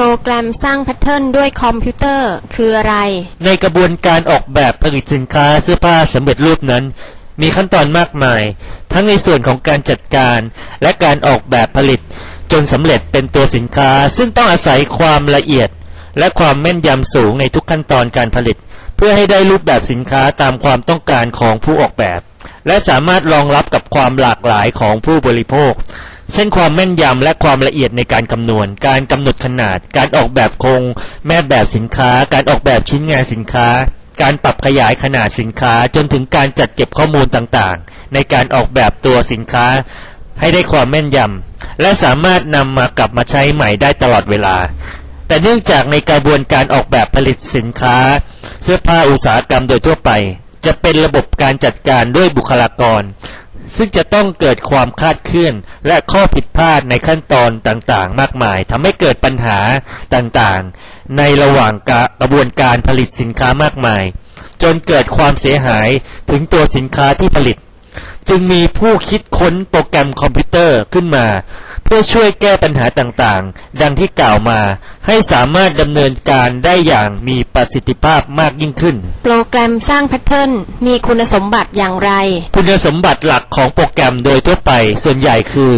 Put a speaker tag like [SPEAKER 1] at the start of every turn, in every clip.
[SPEAKER 1] โปรแกรมสร้างแพทเทิร์นด้วยคอมพิวเตอร์คืออะไร
[SPEAKER 2] ในกระบวนการออกแบบผลิตสินค้าเสื้อผ้าสำเร็จรูปนั้น มีขั้นตอนมากมาย ทั้งในส่วนของการจัดการ และการออกแบบผลิต จนสำเร็จเป็นตัวสินค้า ซึ่งต้องอาศัยความละเอียด และความแม่นยำสูงในทุกขั้นตอนการผลิต เพื่อให้ได้รูปแบบสินค้าตามความต้องการของผู้ออกแบบ และสามารถรองรับกับความหลากหลายของผู้บริโภค เช่นความแม่นยำและความละเอียดในการคำนวณ การกำหนดขนาด การออกแบบโครงแม่แบบสินค้า การออกแบบชิ้นงานสินค้า การปรับขยายขนาดสินค้า จนถึงการจัดเก็บข้อมูลต่างๆ ในการออกแบบตัวสินค้า ให้ได้ความแม่นยำและสามารถนำมากลับมาใช้ใหม่ได้ตลอดเวลาแต่เนื่องจากในกระบวนการออกแบบผลิตสินค้า เสื้อผ้าอุตสาหกรรมโดยทั่วไป จะเป็นระบบการจัดการด้วยบุคลากร ซึ่งจะต้องเกิดความคลาดเคลื่อน และข้อผิดพลาดในขั้นตอนต่างๆ มากมายทำให้เกิดปัญหาต่างๆ ในระหว่างกระบวนการผลิตสินค้ามากมาย จนเกิดความเสียหายถึงตัวสินค้าที่ผลิต จึงมีผู้คิดค้นโปรแกรมคอมพิวเตอร์ขึ้นมา เพื่อช่วยแก้ปัญหาต่างๆ ดังที่กล่าวมา ให้สามารถดำเนินการได้อย่างมีประสิทธิภาพมากยิ่งขึ้น
[SPEAKER 1] โปรแกรมสร้างแพทเทิร์นมีคุณสมบัติอย่างไร
[SPEAKER 2] คุณสมบัติหลักของโปรแกรมโดยทั่วไปส่วนใหญ่คือ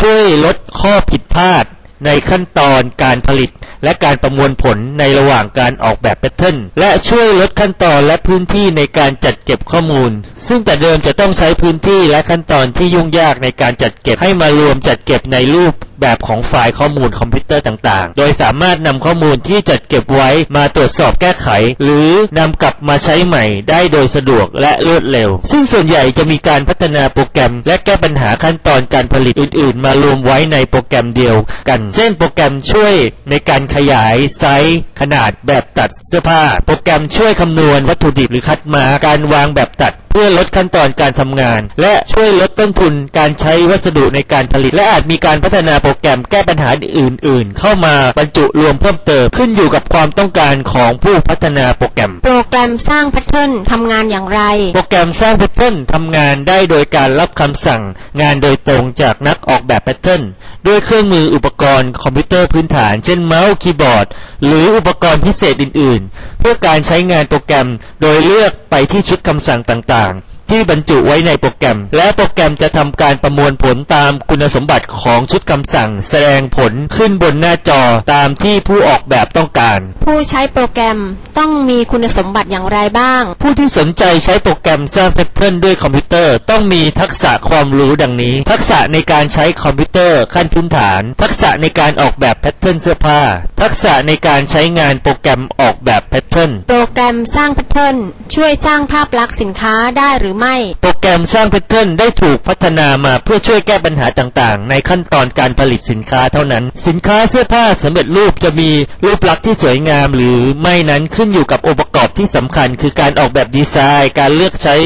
[SPEAKER 2] ช่วยลดข้อผิดพลาดในขั้นตอนการผลิตและการประมวลผลในระหว่างการออกแบบแพทเทิร์นและช่วยลดขั้นตอนและพื้นที่ในการจัดเก็บข้อมูล ซึ่งแต่เดิมจะต้องใช้พื้นที่และขั้นตอนที่ยุ่งยากในการจัดเก็บให้มารวมจัดเก็บในรูปแบบของไฟล์ข้อมูลคอมพิวเตอร์ต่างๆ โดยสามารถนำข้อมูลที่จัดเก็บไว้มาตรวจสอบแก้ไข หรือนำกลับมาใช้ใหม่ได้โดยสะดวกและรวดเร็ว ซึ่งส่วนใหญ่จะมีการพัฒนาโปรแกรม และแก้ปัญหาขั้นตอนการผลิตอื่น ๆ มารวมไว้ในโปรแกรมเดียวกัน เช่น โปรแกรมช่วยในการขยายไซส์ ขนาดแบบตัดเสื้อผ้า โปรแกรมช่วยคำนวณวัตถุดิบหรือคัดมาการวางแบบตัด พื่อลดขั้นตอนการทำงาน และช่วยลดต้นทุนการใช้วัสดุในการผลิต และอาจมีการพัฒนาโปรแกรมแก้ปัญหาอื่น ๆ เข้ามาบรรจุรวมเพิ่มเติมขึ้นอยู่กับความต้องการของผู้พัฒนาโปรแกรม
[SPEAKER 1] โปรแกรมสร้างแพทเทิร์นทำงานอย่างไร
[SPEAKER 2] โปรแกรมสร้างแพทเทิร์นทำงานได้โดยการรับคำสั่ง งานโดยตรงจากนักออกแบบแพทเทิร์นด้วยเครื่องมืออุปกรณ์คอมพิวเตอร์พื้นฐาน เช่นเมาส์คีย์บอร์ดหรืออุปกรณ์พิเศษอื่น ๆ เพื่อการใช้งานโปรแกรมโดยเลือกไปที่ชุดคำสั่งต่าง ๆ ที่บรรจุไว้ในโปรแกรม และโปรแกรมจะทำการประมวลผลตามคุณสมบัติของชุดคำสั่ง แสดงผลขึ้นบนหน้าจอตามที่ผู้ออกแบบต้องการ
[SPEAKER 1] ผู้ใช้โปรแกรมต้องมีคุณสมบัติอย่างไรบ้าง
[SPEAKER 2] ผู้ที่สนใจใช้โปรแกรมสร้างแพทเทิร์นด้วยคอมพิวเตอร์ ต้องมีทักษะความรู้ดังนี้ ทักษะในการใช้คอมพิวเตอร์ขั้นพื้นฐาน ทักษะในการออกแบบแพทเทิร์นเสื้อผ้า ทักษะในการใช้งานโปรแกรมออกแบบแพทเทิร์น
[SPEAKER 1] โปรแกรมสร้างแพทเทิร์นช่วยสร้างภาพลักษณ์สินค้าได้หรือไม่
[SPEAKER 2] โปรแกรมสร้างแพทเทิร์นได้ถูกพัฒนามาเพื่อช่วยแก้ปัญหาต่างๆ ในขั้นตอนการผลิตสินค้าเท่านั้น สินค้าเสื้อผ้าสำเร็จรูปจะมีรูปลักษณ์ที่สวยงาม หรือไม่นั้นขึ้นอยู่กับองค์ประกอบที่สำคัญ คือการออกแบบดีไซน์ การเลือกใช้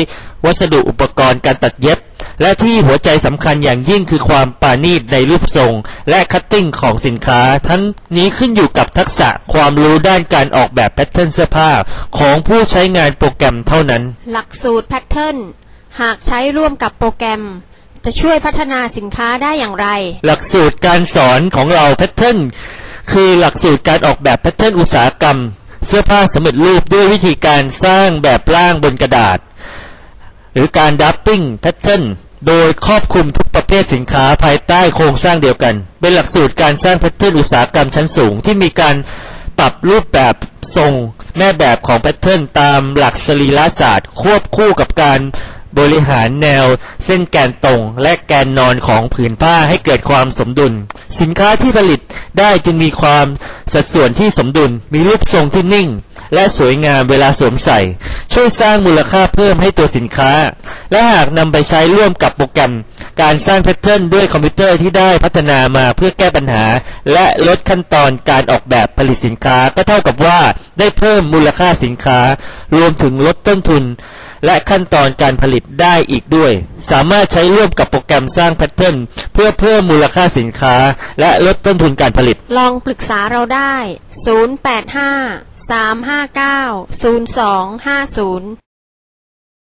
[SPEAKER 2] วัสดุอุปกรณ์การตัดเย็บ และที่หัวใจสำคัญอย่างยิ่งคือความปราณีตในรูปทรง และคัตติ้งของสินค้า ทั้งนี้ขึ้นอยู่กับทักษะความรู้ด้านการออกแบบแพทเทิร์นเสื้อผ้าของผู้ใช้งานโปรแกรมเท่านั้น
[SPEAKER 1] หลักสูตรแพทเทิร์นหากใช้ร่วมกับโปรแกรมจะช่วยพัฒนาสินค้าได้อย่างไร
[SPEAKER 2] หลักสูตรการสอนของเราแพทเทิร์นคือหลักสูตรการออกแบบแพทเทิร์นอุตสาหกรรม เสื้อผ้าสำเร็จรูปด้วยวิธีการสร้างแบบร่างบนกระดาษ หรือการดับปิ้งแพทเทิร์น โดยครอบคลุมทุกประเภทสินค้าภายใต้โครงสร้างเดียวกัน เป็นหลักสูตรการสร้างแพทเทิร์นอุตสาหกรรมชั้นสูง ที่มีการปรับรูปแบบทรงแม่แบบของแพทเทิร์นตามหลักสรีระศาสตร์ ควบคู่กับการ บริหารแนวเส้นแกนตรงและแกนนอนของผืนผ้าให้เกิดความสมดุล สินค้าที่ผลิตได้จึงมีความสัดส่วนที่สมดุล มีรูปทรงที่นิ่ง และสวยงามเวลาสวมใส่ ช่วยสร้างมูลค่าเพิ่มให้ตัวสินค้า และหากนำไปใช้ร่วมกับโปรแกรม การสร้างแพทเทิร์นด้วยคอมพิวเตอร์ที่ได้พัฒนามาเพื่อแก้ปัญหา และลดขั้นตอนการออกแบบผลิตสินค้า ก็เท่ากับว่าได้เพิ่มมูลค่าสินค้า รวมถึงลดต้นทุน และขั้นตอนการผลิตได้อีกด้วย สามารถใช้ร่วมกับโปรแกรมสร้างแพทเทิร์นเพื่อเพิ่มมูลค่าสินค้า และลดต้นทุนการผลิต
[SPEAKER 1] ลองปรึกษาเราได้ 085 359 0250